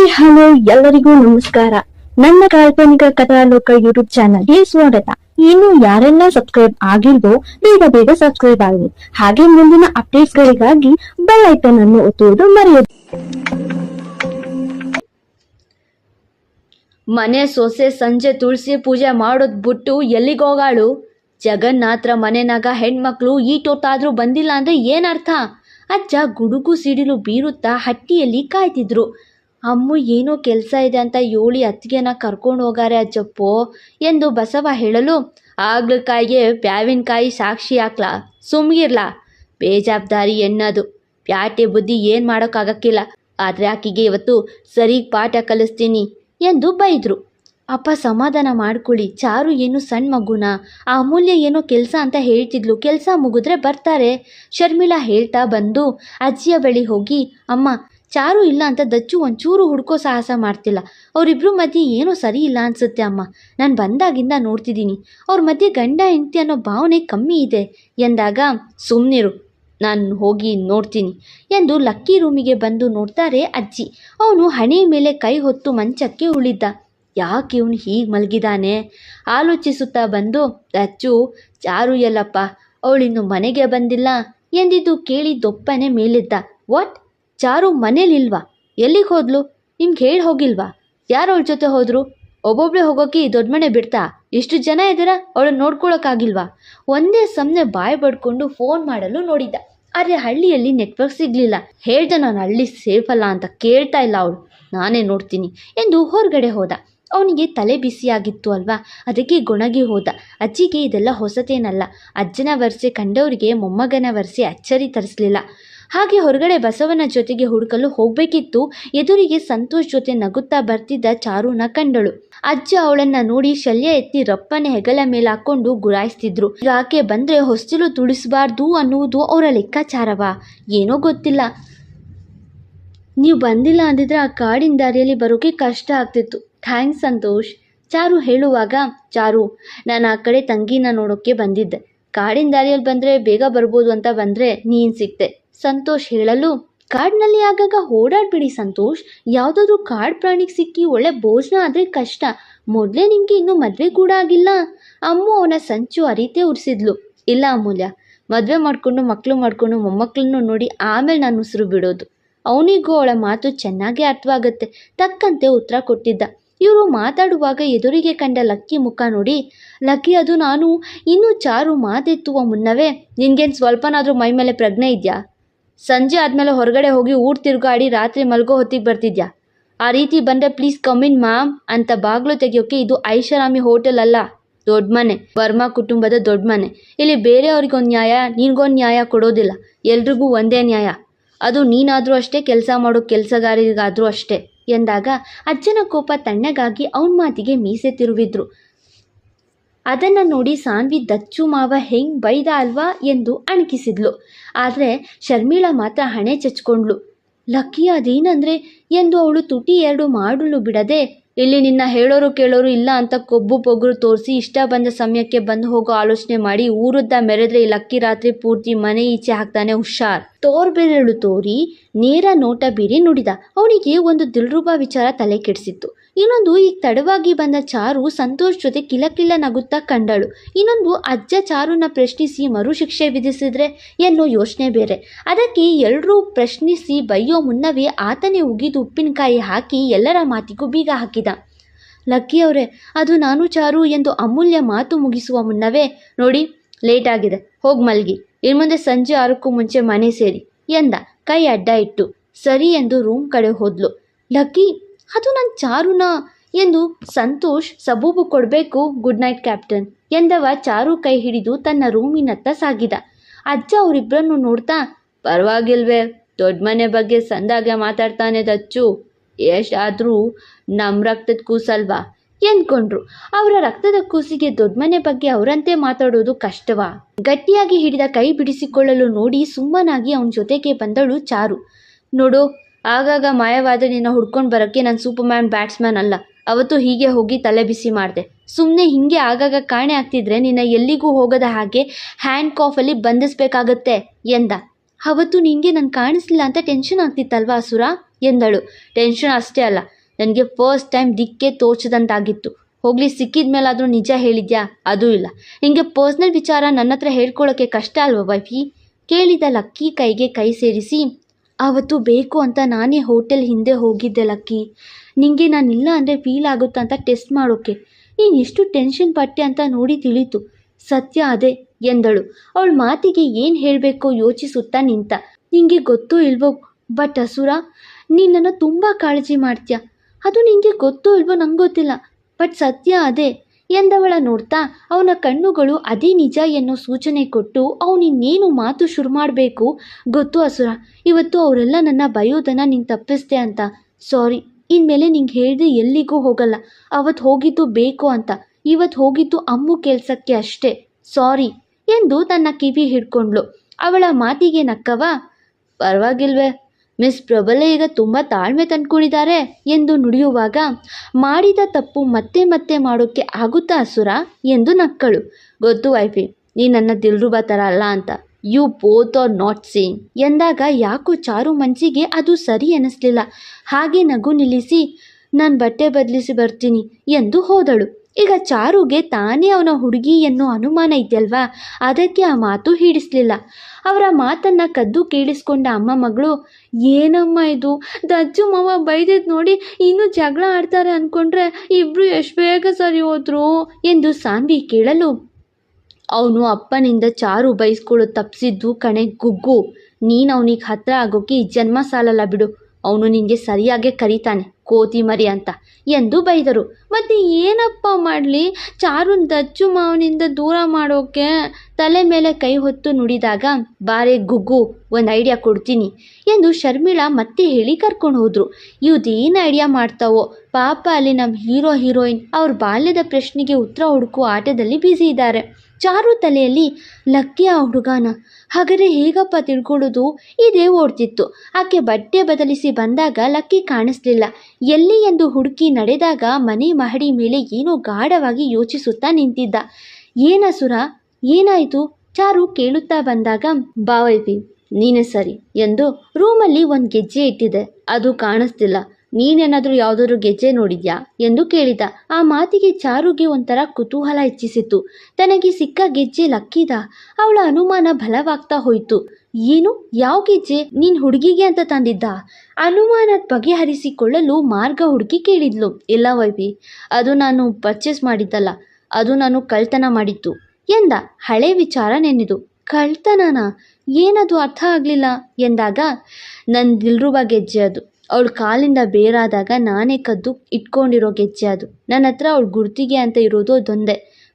Hi, hello, ಎಲ್ಲರಿಗೂ ನಮಸ್ಕಾರ. ನನ್ನ ಕಾಲ್ಪನಿಕ ಕಥಾಲೋಕ ಯೂಟ್ಯೂಬ್ ಚಾನಲ್ಗೆ ಸ್ವಾಗತ. ಇನ್ನು ಯಾರೆಲ್ಲ ಸಬ್ಸ್ಕ್ರೈಬ್ ಆಗಿಲ್ವೋ, ಬೇಗ ಬೇಗ ಸಬ್ಸ್ಕ್ರೈಬ್ ಆಗಿ ಹಾಗೆ ಮುಂದಿನ ಅಪ್ಡೇಟ್ಸ್ ಗಳಿಗಾಗಿ ಬೆಲ್ ಐಕನ್ ಅನ್ನು ಒತ್ತುವುದು ಮರೆಯದು. ಮನೆ ಸೊಸೆ ಸಂಜೆ ತುಳಸಿ ಪೂಜೆ ಮಾಡೋದ್ ಬಿಟ್ಟು ಎಲ್ಲಿಗೋಗಾಳು ಜಗನ್ನಾಥ್ರ ಮನೆನಾಗ ಹೆಣ್ಮಕ್ಳು ಈಟೊತ್ತಾದ್ರೂ ಬಂದಿಲ್ಲ ಅಂದ್ರೆ ಏನರ್ಥ ಅಜ್ಜ ಗುಡುಗು ಸಿಡಿಲು ಬೀರುತ್ತಾ ಹಟ್ಟಿಯಲ್ಲಿ ಕಾಯ್ತಿದ್ರು. ಅಮ್ಮು ಏನೋ ಕೆಲಸ ಇದೆ ಅಂತ ಯೋಳಿ ಅತ್ತಿಗೆನ ಕರ್ಕೊಂಡು ಹೋಗಾರೆ ಅಜ್ಜಪ್ಪೋ ಎಂದು ಬಸವ ಹೇಳಲು, ಆಗ್ಲಕಾಯಿಗೆ ಬ್ಯಾವಿನಕಾಯಿ ಸಾಕ್ಷಿ ಹಾಕ್ಲ, ಸುಮ್ಗಿರ್ಲಾ ಬೇಜವಾಬ್ದಾರಿ ಎನ್ನದು. ಪ್ಯಾಟೆ ಬುದ್ಧಿ ಏನು ಮಾಡೋಕ್ಕಾಗಕ್ಕಿಲ್ಲ. ಆದರೆ ಆಕೆಗೆ ಇವತ್ತು ಸರಿಗೆ ಪಾಠ ಕಲಿಸ್ತೀನಿ ಎಂದು ಬೈದರು. ಅಪ್ಪ, ಸಮಾಧಾನ ಮಾಡ್ಕೊಳ್ಳಿ. ಚಾರು ಏನು ಸಣ್ಣ ಮಗುನ? ಆ ಅಮೂಲ್ಯ ಏನೋ ಕೆಲಸ ಅಂತ ಹೇಳ್ತಿದ್ಲು. ಕೆಲಸ ಮುಗಿದ್ರೆ ಬರ್ತಾರೆ. ಶರ್ಮಿಳಾ ಹೇಳ್ತಾ ಬಂದು ಅಜ್ಜಿಯ ಬಳಿ ಹೋಗಿ, ಅಮ್ಮ ಚಾರು ಇಲ್ಲ ಅಂತ ದಚ್ಚು ಒಂಚೂರು ಹುಡುಕೋ ಸಾಹಸ ಮಾಡ್ತಿಲ್ಲ. ಅವರಿಬ್ಬರು ಮಧ್ಯೆ ಏನೋ ಸರಿ ಇಲ್ಲ ಅನ್ಸುತ್ತೆ ಅಮ್ಮ. ನಾನು ಬಂದಾಗಿಂದ ನೋಡ್ತಿದ್ದೀನಿ. ಅವ್ರ ಮಧ್ಯೆ ಗಂಡ, ಹೆಂಡತಿ ಅನ್ನೋ ಭಾವನೆ ಕಮ್ಮಿ ಇದೆ ಎಂದಾಗ ಸುಮ್ಮನಿರು ನಾನು ಹೋಗಿ ನೋಡ್ತೀನಿ ಎಂದು ಲಕ್ಕಿ ರೂಮಿಗೆ ಬಂದು ನೋಡ್ತಾರೆ ಅಜ್ಜಿ. ಅವನು ಹಣೆ ಮೇಲೆ ಕೈ ಹೊತ್ತು ಮಂಚಕ್ಕೆ ಉಳಿದ್ದ. ಯಾಕೆ ಇವನು ಹೀಗೆ ಮಲಗಿದಾನೆ? ಆಲೋಚಿಸುತ್ತಾ ಬಂದು, ದಚ್ಚು, ಚಾರು ಎಲ್ಲಪ್ಪ, ಅವಳಿನ್ನು ಮನೆಗೆ ಬಂದಿಲ್ಲ ಎಂದಿದ್ದು ಕೇಳಿ ದೊಪ್ಪನೆ ಮೇಲಿದ್ದ. ವಾಟ್? ಚಾರು ಮನೇಲಿಲ್ವಾ? ಎಲ್ಲಿಗೆ ಹೋದ್ಲು? ನಿಮ್ಗೆ ಹೇಳಿ ಹೋಗಿಲ್ವಾ? ಯಾರು ಅವಳ ಜೊತೆ ಹೋದ್ರು? ಒಬ್ಬೊಬ್ಳೆ ಹೋಗೋಕೆ ದೊಡ್ಡ ಮನೆ ಬಿಡ್ತಾ? ಇಷ್ಟು ಜನ ಇದ್ದೀರಾ? ಅವಳನ್ನ ನೋಡ್ಕೊಳಕ್ಕಾಗಿಲ್ವಾ? ಒಂದೇ ಸಮನೆ ಬಾಯ್ ಬಡ್ಕೊಂಡು ಫೋನ್ ಮಾಡಲು ನೋಡಿದ್ದ. ಆದರೆ ಹಳ್ಳಿಯಲ್ಲಿ ನೆಟ್ವರ್ಕ್ ಸಿಗಲಿಲ್ಲ. ಹೇಳ್ದೆ ನಾನು ಹಳ್ಳಿ ಸೇಫ್ ಅಲ್ಲ ಅಂತ ಕೇಳ್ತಾ ಇಲ್ಲ ಅವಳು. ನಾನೇ ನೋಡ್ತೀನಿ ಎಂದು ಹೊರಗಡೆ ಹೋದ. ಅವನಿಗೆ ತಲೆ ಬಿಸಿಯಾಗಿತ್ತು ಅಲ್ವಾ? ಅದಕ್ಕೆ ಗೊಣಗಿ ಹೋದ. ಅಜ್ಜಿಗೆ ಇದೆಲ್ಲ ಹೊಸತೇನಲ್ಲ. ಅಜ್ಜನ ವರ್ಷೆ ಕಂಡವರಿಗೆ ಮೊಮ್ಮಗನ ವರ್ಷೆ ಅಚ್ಚರಿ ತರಿಸಲಿಲ್ಲ. ಹಾಗೆ ಹೊರಗಡೆ ಬಸವನ ಜೊತೆಗೆ ಹುಡುಕಲು ಹೋಗಬೇಕಿತ್ತು. ಎದುರಿಗೆ ಸಂತೋಷ್ ಜೊತೆ ನಗುತ್ತಾ ಬರ್ತಿದ್ದ ಚಾರುನ ಕಂಡಳು. ಅಜ್ಜ ಅವಳನ್ನ ನೋಡಿ ಶಲ್ಯ ಎತ್ತಿ ರಪ್ಪನೆ ಹೆಗಲ ಮೇಲೆ ಹಾಕೊಂಡು ಗುರಾಯಿಸ್ತಿದ್ರು. ಈಗ ಆಕೆ ಬಂದ್ರೆ ಹೊಸ್ತಿಲು ತುಳಿಸಬಾರ್ದು ಅನ್ನುವುದು ಅವರ ಲೆಕ್ಕಾಚಾರವಾ? ಏನೋ ಗೊತ್ತಿಲ್ಲ. ನೀವು ಬಂದಿಲ್ಲ ಅಂದಿದ್ರೆ ಆ ಕಾಡಿನ ದಾರಿಯಲ್ಲಿ ಬರೋಕೆ ಕಷ್ಟ ಆಗ್ತಿತ್ತು. ಥ್ಯಾಂಕ್ಸ್ ಸಂತೋಷ್. ಚಾರು ಹೇಳುವಾಗ, ಚಾರು, ನಾನು ಆ ಕಡೆ ತಂಗಿನ ನೋಡೋಕ್ಕೆ ಬಂದಿದ್ದೆ. ಕಾಡಿನ ದಾರಿಯಲ್ಲಿ ಬಂದರೆ ಬೇಗ ಬರ್ಬೋದು ಅಂತ ಬಂದರೆ ನೀನು ಸಿಕ್ತೆ. ಸಂತೋಷ್ ಹೇಳಲು, ಕಾಡಿನಲ್ಲಿ ಆಗಾಗ ಓಡಾಡ್ಬಿಡಿ ಸಂತೋಷ್. ಯಾವುದಾದ್ರೂ ಕಾಡು ಪ್ರಾಣಿಗೆ ಸಿಕ್ಕಿ ಒಳ್ಳೆ ಭೋಜನ ಆದರೆ ಕಷ್ಟ. ಮೊದಲೇ ನಿಮಗೆ ಇನ್ನೂ ಮದುವೆ ಕೂಡ ಆಗಿಲ್ಲ. ಅಮ್ಮ ಅವನ ಸಂಚು ಅರಿತೇ ಉರಿಸಿದ್ಲು. ಇಲ್ಲ ಅಮೂಲ್ಯ, ಮದುವೆ ಮಾಡಿಕೊಂಡು ಮಕ್ಕಳು ಮಾಡಿಕೊಂಡು ಮೊಮ್ಮಕ್ಕಳನ್ನು ನೋಡಿ ಆಮೇಲೆ ನಾನು ಉಸಿರು ಬಿಡೋದು. ಅವನಿಗೂ ಅವಳ ಮಾತು ಚೆನ್ನಾಗೇ ಅರ್ಥವಾಗುತ್ತೆ. ತಕ್ಕಂತೆ ಉತ್ತರ ಕೊಟ್ಟಿದ್ದ. ಇವರು ಮಾತಾಡುವಾಗ ಎದುರಿಗೆ ಕಂಡ ಲಕ್ಕಿ ಮುಖ ನೋಡಿ, ಲಕ್ಕಿ ಅದು ನಾನು, ಇನ್ನೂ ಚಾರು ಮಾತೆತ್ತುವ ಮುನ್ನವೇ ನಿನ್ಗೇನು ಸ್ವಲ್ಪನಾದರೂ ಮೈ ಮೇಲೆ ಪ್ರಜ್ಞೆ ಇದೆಯಾ? ಸಂಜೆ ಆದಮೇಲೆ ಹೊರಗಡೆ ಹೋಗಿ ಊರು ತಿರುಗಾಡಿ ರಾತ್ರಿ ಮಲ್ಗೋ ಹೊತ್ತಿಗೆ ಬರ್ತಿದ್ಯಾ? ಆ ರೀತಿ ಬಂದರೆ ಪ್ಲೀಸ್ ಕಮಿನ್ ಮ್ಯಾಮ್ ಅಂತ ಬಾಗಿಲು ತೆಗಿಯೋಕೆ ಇದು ಐಷಾರಾಮಿ ಹೋಟೆಲ್ ಅಲ್ಲ. ದೊಡ್ಡ ಮನೆ. ವರ್ಮಾ ಕುಟುಂಬದ ದೊಡ್ಡ ಮನೆ. ಇಲ್ಲಿ ಬೇರೆಯವ್ರಿಗೊಂದು ನ್ಯಾಯ, ನಿನ್ಗೊಂದು ನ್ಯಾಯ ಕೊಡೋದಿಲ್ಲ. ಎಲ್ರಿಗೂ ಒಂದೇ ನ್ಯಾಯ. ಅದು ನೀನಾದರೂ ಅಷ್ಟೇ, ಕೆಲಸ ಮಾಡೋ ಕೆಲಸಗಾರರಿಗಾದರೂ ಅಷ್ಟೇ ಎಂದಾಗ ಅಜ್ಜನ ಕೋಪ ತಣ್ಣಗಾಗಿ ಅವನ ಮಾತಿಗೆ ಮೀಸೆ ತಿರುವಿದ್ರು. ಅದನ್ನು ನೋಡಿ ಸಾನ್ವಿ ದಚ್ಚು ಮಾವ ಹೆಂಗ್ ಬೈದ ಅಲ್ವಾ ಎಂದು ಅಣಕಿಸಿದ್ಲು. ಆದರೆ ಶರ್ಮಿಳಾ ಮಾತ್ರ ಹಣೆ ಚಚ್ಕೊಂಡ್ಳು. ಲಕ್ಕಿ, ಅದೇನಂದ್ರೆ? ಎಂದು ಅವಳು ತುಟಿ ಎರಡು ಮಾಡಲು ಬಿಡದೆ, ಇಲ್ಲಿ ನಿನ್ನ ಹೇಳೋರು ಕೇಳೋರು ಇಲ್ಲ ಅಂತ ಕೊಬ್ಬು ಪೊಗ್ರು ತೋರಿಸಿ ಇಷ್ಟ ಬಂದ ಸಮಯಕ್ಕೆ ಬಂದು ಹೋಗೋ ಆಲೋಚನೆ ಮಾಡಿ ಊರುದ್ದ ಮೆರೆದ್ರೆ ಲಕ್ಕಿ ರಾತ್ರಿ ಪೂರ್ತಿ ಮನೆ ಈಚೆ ಹಾಕ್ತಾನೆ ಹುಷಾರ್. ತೋರ್ಬೆರಳು ತೋರಿ ನೇರ ನೋಟ ಬೀರಿ ನುಡಿದ. ಅವನಿಗೆ ಒಂದು ದಿಲ್ರುಬಾ ವಿಚಾರ ತಲೆ ಕೆಡಿಸಿತ್ತು. ಇನ್ನೊಂದು ಈಗ ತಡವಾಗಿ ಬಂದ ಚಾರು ಸಂತೋಷ್ ಜೊತೆ ಕಿಲಕಿಲ್ಲ ನಗುತ್ತಾ ಕಂಡಳು. ಇನ್ನೊಂದು ಅಜ್ಜ ಚಾರುನ ಪ್ರಶ್ನಿಸಿ ಮರುಶಿಕ್ಷೆ ವಿಧಿಸಿದ್ರೆ ಎನ್ನೋ ಯೋಚನೆ ಬೇರೆ. ಅದಕ್ಕೆ ಎಲ್ಲರೂ ಪ್ರಶ್ನಿಸಿ ಬೈಯೋ ಮುನ್ನವೇ ಆತನೇ ಉಗಿದು ಉಪ್ಪಿನಕಾಯಿ ಹಾಕಿ ಎಲ್ಲರ ಮಾತಿಗೂ ಬೀಗ ಹಾಕಿದ. ಲಕ್ಕಿ ಅವರೇ, ಅದು ನಾನು ಚಾರು ಎಂದು ಅಮೂಲ್ಯ ಮಾತು ಮುಗಿಸುವ ಮುನ್ನವೇ ನೋಡಿ, ಲೇಟ್ ಆಗಿದೆ. ಹೋಗಿ ಮಲ್ಗಿ. ಇನ್ನು ಮುಂದೆ ಸಂಜೆ ಆರಕ್ಕೂ ಮುಂಚೆ ಮನೆ ಸೇರಿ. ಎಂದ. ಕೈ ಅಡ್ಡ ಇಟ್ಟು. ಸರಿ ಎಂದು ರೂಮ್ ಕಡೆ ಹೋದ್ಲು. ಲಕ್ಕಿ ಅದು ನನ್ನ ಚಾರುನ ಎಂದು ಸಂತೋಷ್ ಸಬೂಬು ಕೊಡಬೇಕು, ಗುಡ್ ನೈಟ್ ಕ್ಯಾಪ್ಟನ್ ಎಂದವ ಚಾರು ಕೈ ಹಿಡಿದು ತನ್ನ ರೂಮಿನತ್ತ ಸಾಗಿದ. ಅಜ್ಜ ಅವರಿಬ್ಬರನ್ನು ನೋಡ್ತಾ, ಪರವಾಗಿಲ್ವೇ, ದೊಡ್ಡ ಮನೆ ಬಗ್ಗೆ ಸಂದಾಗೆ ಮಾತಾಡ್ತಾನೆ ದಚ್ಚು. ಎಷ್ಟಾದರೂ ನಮ್ಮ ರಕ್ತದ ಕೂಸಲ್ವಾ? ಎಂದ್ಕೊಂಡ್ರು. ಅವರ ರಕ್ತದ ಕೂಸಿಗೆ ದೊಡ್ಡ ಮನೆ ಬಗ್ಗೆ ಅವರಂತೆ ಮಾತಾಡೋದು ಕಷ್ಟವಾ? ಗಟ್ಟಿಯಾಗಿ ಹಿಡಿದ ಕೈ ಬಿಡಿಸಿಕೊಳ್ಳಲು ನೋಡಿ ಸುಮ್ಮನಾಗಿ ಅವನ ಜೊತೆಗೆ ಬಂದಳು ಚಾರು. ನೋಡು ಆಗಾಗ ಮಾಯವಾದ ನಿನ್ನ ಹುಡ್ಕೊಂಡು ಬರೋಕ್ಕೆ ನಾನು ಸೂಪರ್ ಮ್ಯಾನ್ ಬ್ಯಾಟ್ಸ್ಮ್ಯಾನ್ ಅಲ್ಲ. ಅವತ್ತು ಹೀಗೆ ಹೋಗಿ ತಲೆ ಬಿಸಿ ಮಾಡಿದೆ. ಸುಮ್ಮನೆ ಹೀಗೆ ಆಗಾಗ ಕಾಣೆ ಆಗ್ತಿದ್ರೆ ನಿನ್ನ ಎಲ್ಲಿಗೂ ಹೋಗದ ಹಾಗೆ ಹ್ಯಾಂಡ್ ಕಾಫಲ್ಲಿ ಬಂಧಿಸ್ಬೇಕಾಗತ್ತೆ ಎಂದ. ಅವತ್ತು ನಿನಗೆ ನಾನು ಕಾಣಿಸ್ಲಿಲ್ಲ ಅಂತ ಟೆನ್ಷನ್ ಆಗ್ತಿತ್ತಲ್ವಾ ಅಸುರ? ಎಂದಳು. ಟೆನ್ಷನ್ ಅಷ್ಟೇ ಅಲ್ಲ. ನನಗೆ ಫಸ್ಟ್ ಟೈಮ್ ದಿಕ್ಕೆ ತೋಚದಂತಾಗಿತ್ತು. ಹೋಗ್ಲಿ ಸಿಕ್ಕಿದ ಮೇಲಾದರೂ ನಿಜ ಹೇಳಿದ್ಯಾ? ಅದೂ ಇಲ್ಲ. ನಿಮಗೆ ಪರ್ಸ್ನಲ್ ವಿಚಾರ ನನ್ನ ಹತ್ರ ಹೇಳ್ಕೊಳ್ಳೋಕ್ಕೆ ಕಷ್ಟ ಅಲ್ವಾ ವೈಫಿ? ಕೇಳಿದ ಲಕ್ಕಿ ಕೈಗೆ ಕೈ ಸೇರಿಸಿ ಆವತ್ತು ಬೇಕು ಅಂತ ನಾನೇ ಹೋಟೆಲ್ ಹಿಂದೆ ಹೋಗಿದ್ದೆ, ಲಕ್ಕಿ. ನಿಂಗೆ ನಾನಿಲ್ಲ ಅಂದರೆ ಫೀಲ್ ಆಗುತ್ತಾ ಅಂತ ಟೆಸ್ಟ್ ಮಾಡೋಕ್ಕೆ ನೀನು ಎಷ್ಟು ಟೆನ್ಷನ್ ಪಟ್ಟೆ ಅಂತ ನೋಡಿ ತಿಳಿತು. ಸತ್ಯ ಅದೇ ಎಂದಳು. ಅವಳ ಮಾತಿಗೆ ಏನು ಹೇಳಬೇಕೋ ಯೋಚಿಸುತ್ತಾ ನಿಂತ. ನಿಂಗೆ ಗೊತ್ತೋ ಇಲ್ವೋ? ಬಟ್ ಅಸುರ ನೀನನ್ನು ತುಂಬ ಕಾಳಜಿ ಮಾಡ್ತೀಯ? ಅದು ನಿಂಗೆ ಗೊತ್ತೋ ಇಲ್ವೋ ನಂಗೆ ಗೊತ್ತಿಲ್ಲ. ಬಟ್ ಸತ್ಯ ಅದೇ. ಎಂದವಳ ನೋಡ್ತಾ ಅವನ ಕಣ್ಣುಗಳು ಅದೇ ನಿಜ ಎನ್ನೋ ಸೂಚನೆ ಕೊಟ್ಟು ಅವನಿನ್ನೇನು ಮಾತು ಶುರು ಮಾಡಬೇಕು? ಗೊತ್ತು ಅಸುರ, ಇವತ್ತು ಅವರೆಲ್ಲ ನನ್ನ ಬಯೋದನ್ನು ನೀನು ತಪ್ಪಿಸ್ದೆ ಅಂತ. ಸಾರಿ, ಇನ್ಮೇಲೆ ನಿಂಗೆ ಹೇಳ್ದೆ ಎಲ್ಲಿಗೂ ಹೋಗಲ್ಲ. ಅವತ್ತು ಹೋಗಿದ್ದು ಬೇಕು ಅಂತ. ಇವತ್ತು ಹೋಗಿದ್ದು ಅಮ್ಮು ಕೆಲಸಕ್ಕೆ ಅಷ್ಟೇ. ಸಾರಿ ಎಂದು ತನ್ನ ಕಿವಿ ಹಿಡ್ಕೊಂಡ್ಳು. ಅವಳ ಮಾತಿಗೆ ನಕ್ಕವ, ಪರವಾಗಿಲ್ವೇ. ಮಿಸ್ ಪ್ರಬಲ ಈಗ ತುಂಬ ತಾಳ್ಮೆ ತಂದ್ಕೊಂಡಿದ್ದಾರೆ ಎಂದು ನುಡಿಯುವಾಗ, ಮಾಡಿದ ತಪ್ಪು ಮತ್ತೆ ಮತ್ತೆ ಮಾಡೋಕ್ಕೆ ಆಗುತ್ತಾ ಅಸುರ ಎಂದು ನಕ್ಕಳು. ಗೊತ್ತು ವೈಫಿ, ನೀ ನನ್ನ ದಿಲ್ರುಬ ಥರ ಅಲ್ಲ ಅಂತ. You both are not same ಎಂದಾಗ ಯಾಕೋ ಚಾರು ಮನ್ಸಿಗೆ ಅದು ಸರಿ ಅನ್ನಿಸ್ಲಿಲ್ಲ ಹಾಗೆ ನಗು ನಿಲ್ಲಿಸಿ, ನಾನು ಬಟ್ಟೆ ಬದಲಿಸಿ ಬರ್ತೀನಿ ಎಂದು ಹೋದಳು. ಈಗ ಚಾರುಗೆ ತಾನೇ ಅವನ ಹುಡುಗಿ ಎನ್ನೋ ಅನುಮಾನ ಇದೆಯಲ್ವಾ? ಅದಕ್ಕೆ ಆ ಮಾತು ಹಿಡಿಸ್ಲಿಲ್ಲ ಅವರ ಮಾತನ್ನ ಕದ್ದು ಕೇಳಿಸ್ಕೊಂಡ ಅಮ್ಮ ಮಗಳು, ಏನಮ್ಮ ಇದು? ದಜ್ಜು ಮಾವ ಬೈದಿದ್ದು ನೋಡಿ ಇನ್ನೂ ಜಗಳ ಆಡ್ತಾರೆ ಅಂದ್ಕೊಂಡ್ರೆ ಇಬ್ರು ಎಷ್ಟು ಬೇಗ ಸರಿ ಹೋದ್ರು? ಎಂದು ಸಾನ್ವಿ ಕೇಳಲು, ಅವನು ಅಪ್ಪನಿಂದ ಚಾರು ಬೈಸ್ಕೊಳ್ಳೋದು ತಪ್ಪಿಸಿದ್ದು ಕಣೆ ಗುಗ್ಗು. ನೀನು ಅವನಿಗೆ ಹತ್ರ ಆಗೋಕ್ಕೆ ಜನ್ಮ ಸಾಲಲ್ಲ ಬಿಡು. ಅವನು ನಿನಗೆ ಸರಿಯಾಗೆ ಕರೀತಾನೆ, ಕೋತಿ ಮರಿ ಅಂತ. ಎಂದು ಬೈದರು. ಮತ್ತೆ ಏನಪ್ಪ ಮಾಡಲಿ? ಚಾರುನ್ ದಚ್ಚು ಮಾವನಿಂದ ದೂರ ಮಾಡೋಕೆ ತಲೆ ಮೇಲೆ ಕೈ ಹೊತ್ತು ನುಡಿದಾಗ, ಬಾರೆ ಗುಗ್ಗು, ಒಂದು ಐಡಿಯಾ ಕೊಡ್ತೀನಿ ಎಂದು ಶರ್ಮಿಳಾ ಮತ್ತೆ ಹೇಳಿ ಕರ್ಕೊಂಡು ಹೋದರು. ಇವ್ದೇನು ಐಡಿಯಾ ಮಾಡ್ತಾವೋ? ಪಾಪ ಅಲ್ಲಿ ನಮ್ಮ ಹೀರೋ, ಹೀರೋಯಿನ್ ಅವ್ರ ಬಾಲ್ಯದ ಪ್ರಶ್ನೆಗೆ ಉತ್ತರ ಹುಡುಕುವ ಆಟದಲ್ಲಿ ಬ್ಯುಸಿ ಇದ್ದಾರೆ ಚಾರು ತಲೆಯಲ್ಲಿ ಲಕ್ಕಿ ಆ ಹುಡುಗನ. ಹಾಗಾದರೆ ಹೇಗಪ್ಪ ತಿಳ್ಕೊಳ್ಳೋದು? ಇದೇ ಓಡ್ತಿತ್ತು. ಆಕೆ ಬಟ್ಟೆ ಬದಲಿಸಿ ಬಂದಾಗ ಲಕ್ಕಿ ಕಾಣಿಸ್ಲಿಲ್ಲ. ಎಲ್ಲಿ ಎಂದು ಹುಡುಕಿ ನಡೆದಾಗ ಮನೆ ಮಹಡಿ ಮೇಲೆ ಏನೋ ಗಾಢವಾಗಿ ಯೋಚಿಸುತ್ತಾ ನಿಂತಿದ್ದ. ಏನಸುರ ಏನಾಯಿತು? ಚಾರು ಕೇಳುತ್ತಾ ಬಂದಾಗ ಬಾವೈಪಿ ನೀನೇ ಸರಿ ಎಂದು ರೂಮಲ್ಲಿ ಒಂದು ಗೆಜ್ಜೆ ಇಟ್ಟಿದೆ. ಅದು ಕಾಣಿಸ್ತಿಲ್ಲ. ನೀನೇನಾದರೂ ಯಾವುದಾದ್ರೂ ಗೆಜ್ಜೆ ನೋಡಿದ್ಯಾ ಎಂದು ಕೇಳಿದ. ಆ ಮಾತಿಗೆ ಚಾರುಗೆ ಒಂಥರ ಕುತೂಹಲ ಹೆಚ್ಚಿಸಿತು ತನಗೆ ಸಿಕ್ಕ ಗೆಜ್ಜೆ ಲಕ್ಕಿದ. ಅವಳ ಅನುಮಾನ ಬಲವಾಗ್ತಾ ಹೋಯಿತು. ಏನು? ಯಾವ ಗೆಜ್ಜೆ? ನೀನ್ ಹುಡುಗಿಗೆ ಅಂತ ತಂದಿದ್ದ? ಅನುಮಾನ ಬಗೆಹರಿಸಿಕೊಳ್ಳಲು ಮಾರ್ಗ ಹುಡುಕಿ ಕೇಳಿದ್ಲು. ಇಲ್ಲ ವೈಬಿ ಅದು ನಾನು ಪರ್ಚೇಸ್ ಮಾಡಿದ್ದಲ್ಲ. ಅದು ನಾನು ಕಳ್ತನ ಮಾಡಿತ್ತು ಎಂದ. ಹಳೆ ವಿಚಾರ ನೆನೆದು. ಕಳ್ತನನಾ? ಏನದು ಅರ್ಥ ಆಗಲಿಲ್ಲ ಎಂದಾಗ ನನ್ನ ದಿಲ್ರುಬ ಗೆಜ್ಜೆ ಅದು. ಅವಳ ಕಾಲಿಂದ ಬೇರಾದಾಗ ನಾನೇ ಕದ್ದು ಇಟ್ಕೊಂಡಿರೋ ಗೆಜ್ಜೆ ಅದು. ನನ್ನ ಹತ್ರ ಅವಳ ಗುರ್ತಿಗೆ ಅಂತ ಇರೋದು ಅದೊಂದೇ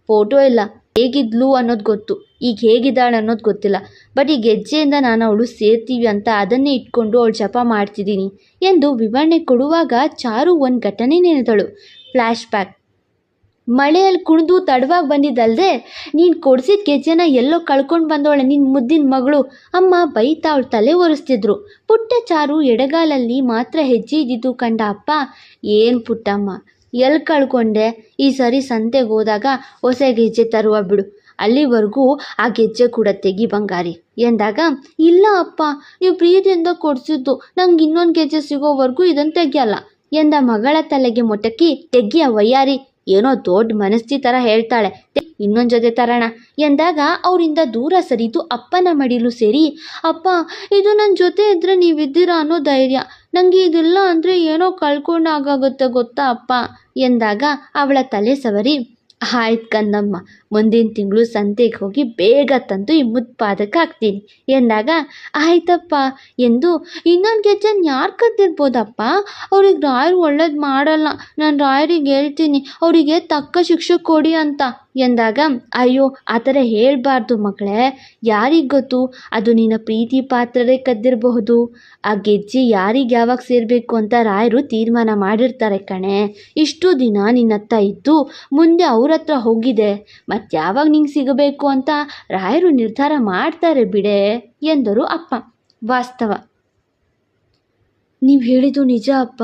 ಫೋಟೋ ಇಲ್ಲ. ಹೇಗಿದ್ಲು ಅನ್ನೋದು ಗೊತ್ತು. ಈಗ ಹೇಗಿದ್ದಾಳೆ ಅನ್ನೋದು ಗೊತ್ತಿಲ್ಲ. ಬಟ್ ಈ ಗೆಜ್ಜೆಯಿಂದ ನಾನು ಅವಳು ಸೇರ್ತೀವಿ ಅಂತ ಅದನ್ನೇ ಇಟ್ಕೊಂಡು ಅವಳು ಜಪ ಮಾಡ್ತಿದ್ದೀನಿ. ಎಂದು ವಿವರಣೆ ಕೊಡುವಾಗ ಚಾರು ಒಂದು ಘಟನೆ ನೆನೆದಳು. Flash back. ಮಳೆಯಲ್ಲಿ ಕುಣಿದು ತಡವಾಗಿ ಬಂದಿದ್ದಲ್ದೆ, ನೀನು ಕೊಡ್ಸಿದ ಗೆಜ್ಜೆನ ಎಲ್ಲೋ ಕಳ್ಕೊಂಡು ಬಂದವಳೆ ನಿನ್ನ ಮುದ್ದಿನ ಮಗಳು. ಅಮ್ಮ ಬೈತಾ ಅವಳು ತಲೆ ಒರೆಸ್ತಿದ್ರು. ಪುಟ್ಟ ಚಾರು ಎಡಗಾಲಲ್ಲಿ ಮಾತ್ರ ಹೆಜ್ಜೆ ಇದ್ದಿದ್ದು ಕಂಡ ಅಪ್ಪ, ಏನು ಪುಟ್ಟಮ್ಮ ಎಲ್ಲಿ ಕಳ್ಕೊಂಡೆ? ಈ ಸರಿ ಸಂತೆಗೆ ಹೋದಾಗ ಹೊಸ ಗೆಜ್ಜೆ ತರುವ ಬಿಡು. ಅಲ್ಲಿವರೆಗೂ ಆ ಗೆಜ್ಜೆ ಕೂಡ ತೆಗಿ ಬಂಗಾರಿ. ಎಂದಾಗ, ಇಲ್ಲ ಅಪ್ಪ, ನೀವು ಪ್ರೀತಿಯಿಂದ ಕೊಡಿಸಿದ್ದು. ನಂಗೆ ಇನ್ನೊಂದು ಗೆಜ್ಜೆ ಸಿಗೋವರೆಗೂ ಇದನ್ನು ತೆಗಿಯಲ್ಲ. ಎಂದ ಮಗಳ ತಲೆಗೆ ಮೊಟಕಿ, ತೆಗಿಯ ವಯ್ಯಾರಿ ಏನೋ ದೊಡ್ಡ ಮನಸ್ಸಿ ಥರ ಹೇಳ್ತಾಳೆ. ಇನ್ನೊಂದು ಜೊತೆ ತರೋಣ. ಎಂದಾಗ ಅವರಿಂದ ದೂರ ಸರಿದು ಅಪ್ಪನ ಮಡಿಲು ಸೇರಿ, ಅಪ್ಪ, ಇದು ನನ್ನ ಜೊತೆ ಇದ್ದರೆ ನೀವಿದ್ದೀರಾ ಅನ್ನೋ ಧೈರ್ಯ. ನನಗೆ ಇದಿಲ್ಲ ಅಂದರೆ ಏನೋ ಕಳ್ಕೊಂಡಾಗುತ್ತೆ ಗೊತ್ತಾ ಅಪ್ಪ? ಎಂದಾಗ ಅವಳ ತಲೆ ಸವರಿ ಆಯ್ತು ಕಂದಮ್ಮ ಮುಂದಿನ ತಿಂಗಳು ಸಂತೆಗೆ ಹೋಗಿ ಬೇಗ ತಂದು ಈ ಮುತ್ಪಾದಕ್ಕೆ ಹಾಕ್ತೀನಿ. ಎಂದಾಗ, ಆಯ್ತಪ್ಪ ಎಂದು ಇನ್ನೊಂದು ಗೆಜ್ಜೆನ ಯಾರು ಕದ್ದಿರ್ಬೋದಪ್ಪ? ಅವ್ರಿಗೆ ರಾಯರು ಒಳ್ಳೇದು ಮಾಡಲ್ಲ. ನಾನು ರಾಯರಿಗೆ ಹೇಳ್ತೀನಿ, ಅವರಿಗೆ ತಕ್ಕ ಶಿಕ್ಷೆ ಕೊಡಿ ಅಂತ. ಎಂದಾಗ, ಅಯ್ಯೋ, ಆ ಥರ ಹೇಳಬಾರ್ದು ಮಗಳೇ. ಯಾರಿಗೆ ಗೊತ್ತು? ಅದು ನಿನ್ನ ಪ್ರೀತಿ ಪಾತ್ರರೇ ಕದ್ದಿರಬಹುದು. ಆ ಗೆಜ್ಜೆ ಯಾರಿಗೆ ಯಾವಾಗ ಸೇರಬೇಕು ಅಂತ ರಾಯರು ತೀರ್ಮಾನ ಮಾಡಿರ್ತಾರೆ ಕಣೆ. ಇಷ್ಟು ದಿನ ನಿನ್ನ ಹತ್ರ ಇದ್ದು ಮುಂದೆ ಅವ್ರ ಹತ್ರ ಹೋಗಿದೆ. ಮತ್ತು ಯಾವಾಗ ನಿಂಗೆ ಸಿಗಬೇಕು ಅಂತ ರಾಯರು ನಿರ್ಧಾರ ಮಾಡ್ತಾರೆ ಬಿಡೆ, ಎಂದರು ಅಪ್ಪ. ವಾಸ್ತವ. ನೀವು ಹೇಳಿದ್ದು ನಿಜ ಅಪ್ಪ.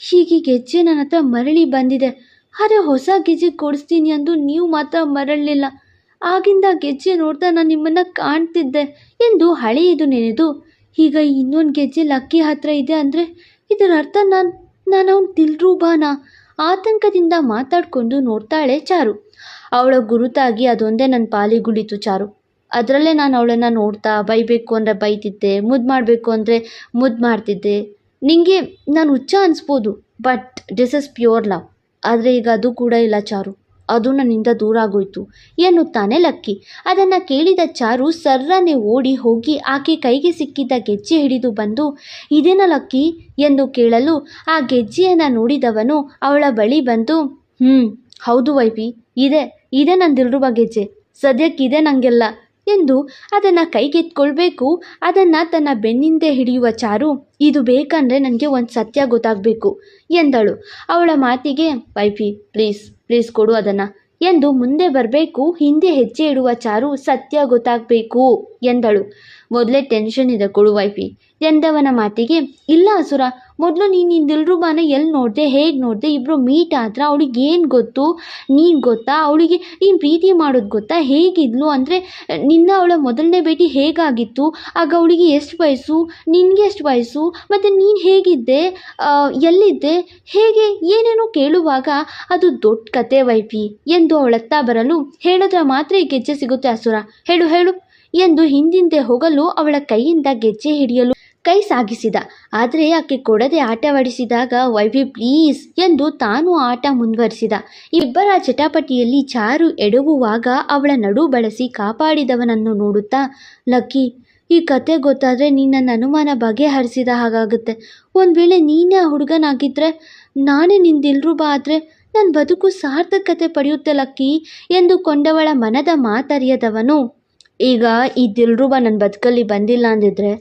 ಹೀಗೆ ಗೆಜ್ಜೆ ನನ್ನ ಹತ್ರ ಮರಳಿ ಬಂದಿದೆ. ಆದರೆ ಹೊಸ ಗೆಜ್ಜೆ ಕೊಡಿಸ್ತೀನಿ ಅಂದು ನೀವು ಮಾತ್ರ ಮರಳಲಿಲ್ಲ. ಆಗಿಂದ ಗೆಜ್ಜೆ ನೋಡ್ತಾ ನಾನು ನಿಮ್ಮನ್ನು ಕಾಣ್ತಿದ್ದೆ ಎಂದು ಹಳೆಯದು ನೆನೆದು, ಈಗ ಇನ್ನೊಂದು ಗೆಜ್ಜೆ ಲಕ್ಕಿ ಹತ್ರ ಇದೆ ಅಂದರೆ ಇದರ ಅರ್ಥ ನಾನು ನಾನು ಅವನ ದಿಲ್ರೂಬಾನ? ಆತಂಕದಿಂದ ಮಾತಾಡಿಕೊಂಡು ನೋಡ್ತಾಳೆ ಚಾರು. ಅವಳ ಗುರುತಾಗಿ ಅದೊಂದೇ ನನ್ನ ಪಾಲಿಗುಳಿತು ಚಾರು. ಅದರಲ್ಲೇ ನಾನು ಅವಳನ್ನು ನೋಡ್ತಾ ಬೈಬೇಕು ಅಂದರೆ ಬೈತಿದ್ದೆ ಮುದ್ದು ಮಾಡಬೇಕು ಅಂದರೆ ಮುದ್ದು ಮಾಡ್ತಿದ್ದೆ. ನಿಂಗೆ ನಾನು ಹುಚ್ಚ ಅನಿಸ್ಬೋದು, but this is pure love ಆದರೆ ಈಗ ಅದು ಕೂಡ ಇಲ್ಲ ಚಾರು. ಅದು ನನ್ನಿಂದ ದೂರ ಆಗೋಯ್ತು. ಎನ್ನುತ್ತಾನೆ ಲಕ್ಕಿ. ಅದನ್ನು ಕೇಳಿದ ಚಾರು ಸರ್ರನೆ ಓಡಿ ಹೋಗಿ ಆಕೆ ಕೈಗೆ ಸಿಕ್ಕಿದ್ದ ಗೆಜ್ಜೆ ಹಿಡಿದು ಬಂದು, ಇದೇನ ಲಕ್ಕಿ? ಎಂದು ಕೇಳಲು ಆ ಗೆಜ್ಜೆಯನ್ನು ನೋಡಿದವನು ಅವಳ ಬಳಿ ಬಂದು ಹ್ಞೂ ಹೌದು ವೈಪಿ ಇದೆ ಇದೆ ನನ್ನ ದಿಲ್ರುವ ಗೆಜ್ಜೆ ಸದ್ಯಕ್ಕಿದೆ ನನಗೆಲ್ಲ ಎಂದು ಅದನ್ನು ಕೈಗೆತ್ಕೊಳ್ಬೇಕು ಅದನ್ನು ತನ್ನ ಬೆನ್ನಿಂದೆ ಹಿಡಿಯುವ ಚಾರು, ಇದು ಬೇಕಂದರೆ ನನಗೆ ಒಂದು ಸತ್ಯ ಗೊತ್ತಾಗಬೇಕು ಎಂದಳು. ಅವಳ ಮಾತಿಗೆ, ವೈಫಿ, ಪ್ಲೀಸ್ ಪ್ಲೀಸ್ ಕೊಡು ಅದನ್ನು ಎಂದು ಮುಂದೆ ಬರಬೇಕು, ಹಿಂದೆ ಹೆಜ್ಜೆ ಇಡುವ ಚಾರು ಸತ್ಯ ಗೊತ್ತಾಗಬೇಕು ಎಂದಳು. ಮೊದಲೇ ಟೆನ್ಷನ್ ಇದೆ ಕೊಡು ವೈಫಿ ಎಂದವನ ಮಾತಿಗೆ, ಇಲ್ಲ ಅಸುರ ಮೊದಲು ನೀನು ನಿನ್ನ ದಿಲ್ರುಬಾನ ಎಲ್ಲಿ ನೋಡಿದೆ, ಹೇಗೆ ನೋಡಿದೆ ಇಬ್ಬರು ಮೀಟ್ ಆದ್ರೆ ಅವಳಿಗೆ ಏನು ಗೊತ್ತು, ನೀನು ಗೊತ್ತಾ? ಅವಳಿಗೆ ನೀನು ಪ್ರೀತಿ ಮಾಡೋದು ಗೊತ್ತಾ? ಹೇಗಿದ್ಲು? ಅಂದರೆ ನಿನ್ನ ಅವಳ ಮೊದಲನೇ ಭೇಟಿ ಹೇಗಾಗಿತ್ತು? ಆಗ ಅವಳಿಗೆ ಎಷ್ಟು ವಯಸ್ಸು? ನಿನಗೆ ಎಷ್ಟು ವಯಸ್ಸು? ಮತ್ತು ನೀನು ಹೇಗಿದ್ದೆ? ಎಲ್ಲಿದ್ದೆ? ಹೇಗೆ? ಏನೇನೋ ಕೇಳುವಾಗ ಅದು ದೊಡ್ಡ ಕತೆ ವೈಫಿ ಎಂದು ಅವಳತ್ತ ಬರಲು ಹೇಳಿದ್ರೆ ಮಾತ್ರ ಈ ಗೆಜ್ಜೆ ಸಿಗುತ್ತೆ ಅಸುರ. ಹೇಳು ಹೇಳು. ಎಂದು ಹಿಂದಿಂದೆ ಹೋಗಲು ಅವಳ ಕೈಯಿಂದ ಗೆಜ್ಜೆ ಹಿಡಿಯಲು ಕೈ ಸಾಗಿಸಿದ. ಆದರೆ ಆಕೆ ಕೊಡದೆ ಆಟವಾಡಿಸಿದಾಗ ವೈವಿ ಪ್ಲೀಸ್ ಎಂದು ತಾನು ಆಟ ಮುಂದುವರಿಸಿದ. ಇಬ್ಬರ ಚಟಾಪಟಿಯಲ್ಲಿ ಚಾರು ಎಡವುವಾಗ ಅವಳ ನಡು ಬಳಸಿ ಕಾಪಾಡಿದವನನ್ನು ನೋಡುತ್ತಾ, ಲಕ್ಕಿ, ಈ ಕತೆ ಗೊತ್ತಾದರೆ ನಿನ್ನ ಅನುಮಾನ ಬಗೆಹರಿಸಿದ ಹಾಗಾಗುತ್ತೆ. ಒಂದು ವೇಳೆ ನೀನೇ ಹುಡುಗನಾಗಿದ್ದರೆ ನಾನೇ ನಿಂದಿಲ್ರು ಬಾ, ಆದರೆ ನನ್ನ ಬದುಕು ಸಾರ್ಥಕತೆ ಪಡೆಯುತ್ತೆ, ಲಕ್ಕಿ ಎಂದು ಕೊಂಡವಳ ಮನದ ಮಾತರಿಯದವನು. ಈಗ ಈ ದಿಲ್ರುಬ ನನ್ನ ಬದುಕಲ್ಲಿ ಬಂದಿಲ್ಲ ಅಂದಿದ್ರೆ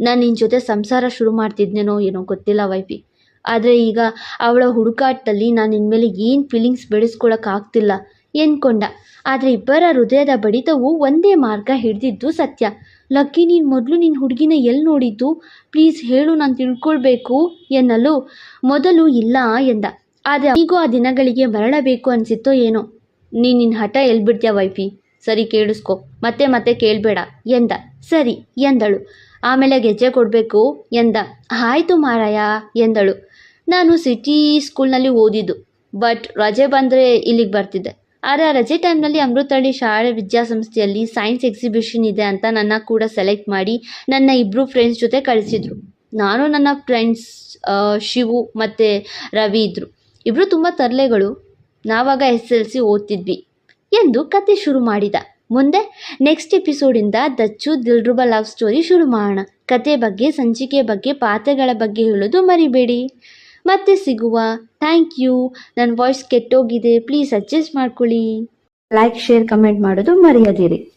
ನಾನು ನಿನ್ನ ಜೊತೆ ಸಂಸಾರ ಶುರು ಮಾಡ್ತಿದ್ನೇನೋ ಏನೋ ಗೊತ್ತಿಲ್ಲ ವೈಫಿ. ಆದರೆ ಈಗ ಅವಳ ಹುಡುಕಾಟದಲ್ಲಿ ನಾನು ನಿನ್ನ ಮೇಲೆ ಏನು ಫೀಲಿಂಗ್ಸ್ ಬೆಳೆಸ್ಕೊಳಕ್ಕಾಗ್ತಿಲ್ಲ ಎನ್ಕೊಂಡ. ಆದರೆ ಇಬ್ಬರ ಹೃದಯದ ಬಡಿತವು ಒಂದೇ ಮಾರ್ಗ ಹಿಡಿದಿದ್ದು ಸತ್ಯ. ಲಕ್ಕಿ, ನೀನು ಮೊದಲು ನಿನ್ನ ಹುಡುಗಿನ ಎಲ್ಲಿ ನೋಡಿದ್ದು? ಪ್ಲೀಸ್ ಹೇಳು, ನಾನು ತಿಳ್ಕೊಳ್ಬೇಕು ಎನ್ನಲು ಮೊದಲು ಇಲ್ಲ ಎಂದ. ಆದರೆ ಈಗೂ ಆ ದಿನಗಳಿಗೆ ಮರಳಬೇಕು ಅನಿಸಿತ್ತೋ ಏನೋ. ನೀನು ನಿನ್ನ ಹಠ ಎಲ್ಲಿ ಬಿಡ್ತೀಯ ವೈಫಿ? ಸರಿ ಕೇಳಿಸ್ಕೊ. ಮತ್ತೆ ಮತ್ತೆ ಕೇಳಬೇಡ ಎಂದ. ಸರಿ ಎಂದಳು. ಆಮೇಲೆ ಗೆಜ್ಜೆ ಕೊಡಬೇಕು ಎಂದ, ಆಯಿತು ಮಾರಾಯ ಎಂದಳು. ನಾನು ಸಿಟಿ ಸ್ಕೂಲ್ನಲ್ಲಿ ಓದಿದ್ದು, ಬಟ್ ರಜೆ ಬಂದರೆ ಇಲ್ಲಿಗೆ ಬರ್ತಿದ್ದೆ. ಆದರೆ ಆ ರಜೆ ಟೈಮ್ನಲ್ಲಿ ಅಮೃತಹಳ್ಳಿ ಶಾಲೆ ವಿದ್ಯಾಸಂಸ್ಥೆಯಲ್ಲಿ ಸೈನ್ಸ್ ಎಕ್ಸಿಬಿಷನ್ ಇದೆ ಅಂತ ನನ್ನ ಕೂಡ ಸೆಲೆಕ್ಟ್ ಮಾಡಿ ನನ್ನ ಇಬ್ಬರು ಫ್ರೆಂಡ್ಸ್ ಜೊತೆ ಕಳಿಸಿದ್ರು. ನಾನು, ನನ್ನ ಫ್ರೆಂಡ್ಸ್ ಶಿವು ಮತ್ತು ರವಿ ಇದ್ದರು ಇಬ್ಬರು ತುಂಬ ತರಲೆಗಳು. ನಾವಾಗ ಎಸ್ ಎಲ್ ಸಿ ಓದ್ತಿದ್ವಿ ಎಂದು ಕತೆ ಶುರು ಮಾಡಿದ. ಮುಂದೆ ನೆಕ್ಸ್ಟ್ ಎಪಿಸೋಡಿಂದ ದಚ್ಚು ದಿಲ್ರುಬ ಲವ್ ಸ್ಟೋರಿ ಶುರು ಮಾಡೋಣ. ಕತೆ ಬಗ್ಗೆ, ಸಂಚಿಕೆ ಬಗ್ಗೆ, ಪಾತ್ರಗಳ ಬಗ್ಗೆ ಹೇಳೋದು ಮರಿಬೇಡಿ. ಮತ್ತೆ ಸಿಗುವ. ಥ್ಯಾಂಕ್ ಯು ನನ್ನ ವಾಯ್ಸ್ ಕೆಟ್ಟೋಗಿದೆ. ಪ್ಲೀಸ್ ಅಡ್ಜಸ್ಟ್ ಮಾಡ್ಕೊಳ್ಳಿ. ಲೈಕ್ ಶೇರ್ ಕಮೆಂಟ್ ಮಾಡೋದು ಮರೆಯದಿರಿ.